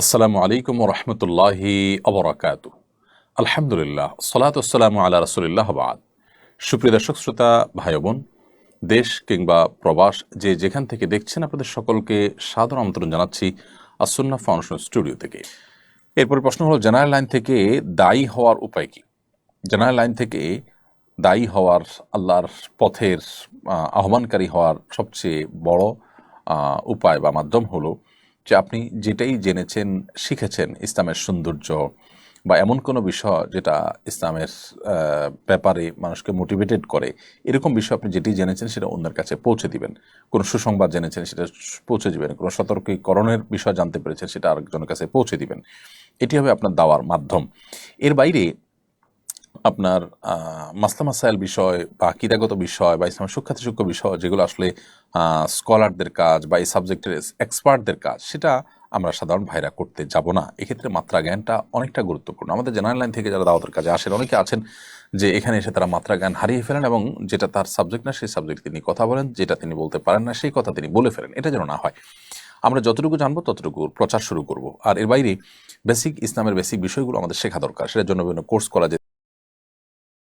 আসসালামু আলাইকুম রহমতুল্লাহি অবরাকাত আলহামদুলিল্লাহ সালাতাম আল্লাহ রসুলিল্লাহ বাদ। সুপ্রিয় দর্শক, শ্রোতা ভাই বোন দেশ কিংবা প্রবাস, যে যেখান থেকে দেখছেন আপনাদের সকলকে সাধারণ আমন্ত্রণ জানাচ্ছি আসন্না ফাউন্ডেশন স্টুডিও থেকে। এরপর প্রশ্ন হলো জেনারেল লাইন থেকে দায়ী হওয়ার উপায় কি? জেনারেল লাইন থেকে দায়ী হওয়ার, আল্লাহর পথের আহ্বানকারী হওয়ার সবচেয়ে বড় উপায় বা মাধ্যম হলো যে আপনি যেটাই জেনেছেন, শিখেছেন ইসলামের সৌন্দর্য বা এমন কোনো বিষয় যেটা ইসলামের ব্যাপারে মানুষকে মোটিভেটেড করে, এরকম বিষয় আপনি যেটি জেনেছেন সেটা অন্যের কাছে পৌঁছে দিবেন। কোনো সুসংবাদ জেনেছেন সেটা পৌঁছে দিবেন, কোনো সতর্কীকরণের বিষয় জানতে পেরেছেন সেটা আরেকজনের কাছে পৌঁছে দিবেন। এটি হবে আপনার দাওয়ার মাধ্যম। এর বাইরে আপনার মাসলা মাসাইল বিষয় বা কিদাগত বিষয় বা ইসলামের সুক্ষাতিসূক্ষ্য বিষয় যেগুলো আসলে স্কলারদের কাজ বা এই সাবজেক্টের এক্সপার্টদের কাজ, সেটা আমরা সাধারণ ভাইরা করতে যাব না। এক্ষেত্রে মাত্রা জ্ঞানটা অনেকটা গুরুত্বপূর্ণ। আমাদের জেনারেল লাইন থেকে যারা দাওয়াতের কাজে আসেন, অনেকে আছেন যে এখানে এসে তারা মাত্রা জ্ঞান হারিয়ে ফেলেন এবং যেটা তার সাবজেক্ট না, সেই সাবজেক্ট তিনি কথা বলেন, যেটা তিনি বলতে পারেন না, সেই কথা তিনি বলে ফেলেন। এটা যেন না হয়। আমরা যতটুকু জানব ততটুকু প্রচার শুরু করব। আর এর বাইরে বেসিক ইসলামের বেসিক বিষয়গুলো আমাদের শেখা দরকার। সেটার জন্য বিভিন্ন কোর্স কলেজে